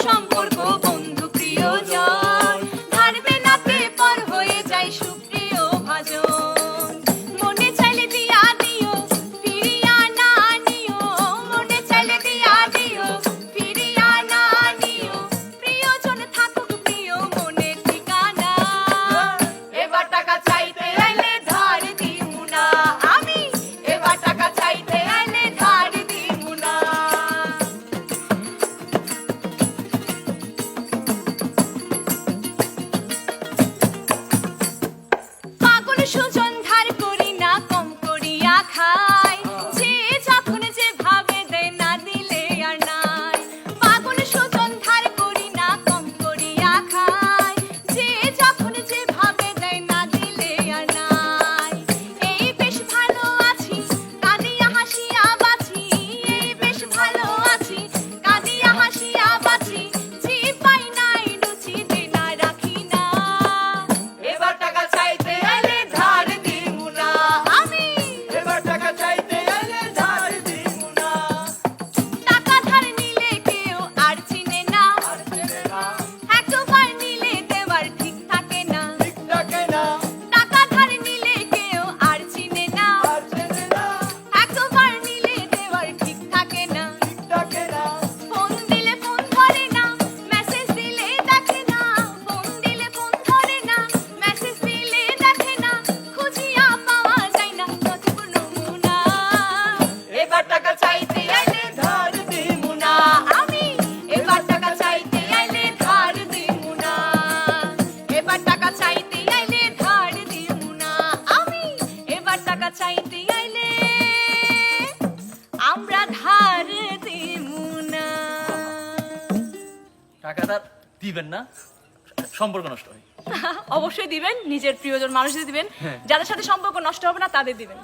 সম্পর্ক চাইতে আইলে আমরা ধার দিমু না। টাকাটা দিবেন না? সম্পর্ক নষ্ট হয়। অবশ্যই দিবেন নিজের প্রিয়জন মানুষদের দিবেন। হ্যাঁ। যাদের সাথে সম্পর্ক নষ্ট হবে না তাদের দিবেন।